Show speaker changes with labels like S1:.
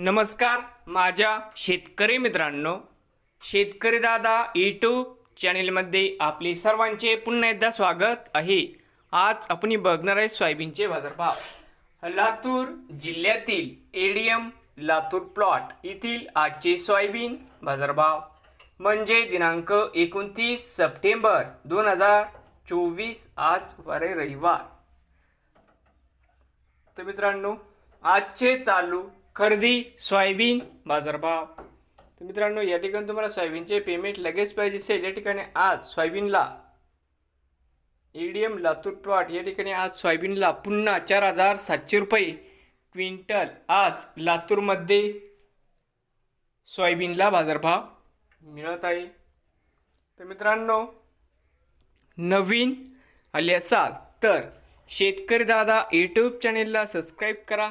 S1: नमस्कार माझ्या शेतकरी मित्रांनो. शेतकरी दादा यूट्यूब चॅनेलमध्ये आपले सर्वांचे पुन्हा एकदा स्वागत आहे. आज आपण बघणार आहे सोयाबीनचे बाजारभाव. लातूर जिल्ह्यातील एडीएम लातूर प्लॉट येथील आजचे सोयाबीन बाजारभाव. म्हणजे दिनांक एकोणतीस सप्टेंबर दोन हजार चोवीस आज वारे रविवार. तर मित्रांनो आजचे चालू खरेदी सोयाबीन बाजारभाव. तर मित्रांनो या ठिकाणी तुम्हाला सोयाबीनचे पेमेंट लगेच पाहिजे असेल. या ठिकाणी आज सोयाबीनला ईडीएम लातूर प्लॉट या ठिकाणी आज सोयाबीनला पुन्हा चार हजार सातशे रुपये क्विंटल आज लातूरमध्ये सोयाबीनला बाजारभाव मिळत आहे. तर मित्रांनो नवीन आले असाल तर शेतकरी दादा यूट्यूब चॅनेलला सबस्क्राईब करा.